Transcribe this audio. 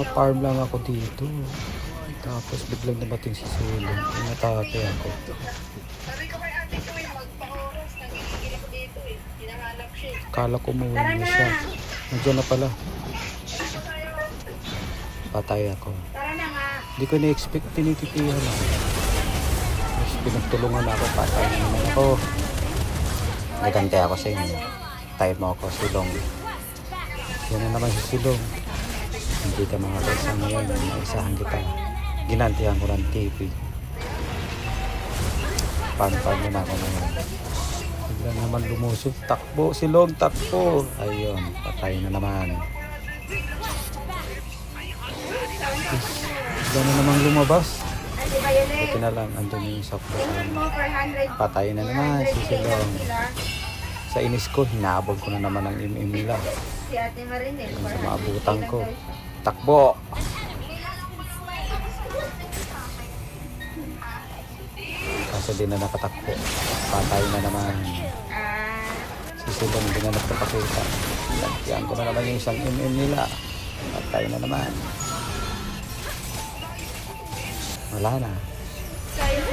Naka-farm lang ako dito. Tapos biglang dumating si Sulong. Inatake ako. Kala ko umuwi na siya. Nandiyan na pala. Patay ako. Hindi ko na-expect tinititihan ako. Tapos pinagtulungan ako, patay na naman ako. Nagante ako sa inyo. Tayo mo ako, Silong. Yan na naman si Silong. Hindi ka mga kaysa ngayon, naisahan kita. Ginantihan ko ng TV. Pan-pan mo na ako ngayon. Bigla naman lumusog. Takbo, Silong, takbo. Ayun, patay na naman. Bigla na naman lumabas. Buti na lang, andun yung isa ko sa Tingnan amin. mo, 400. Patay na naman si 400 Silong. sila. Sa inis ko, hinabog ko na naman ang im-im nila. Sa mga butang ko. Takbo! Kaso di na nakatakbo. Patay na naman. Si Silong, hindi na nagpapakita. Lagyan ko na naman yung isang im-im nila. Patay na naman. Wala na. kayo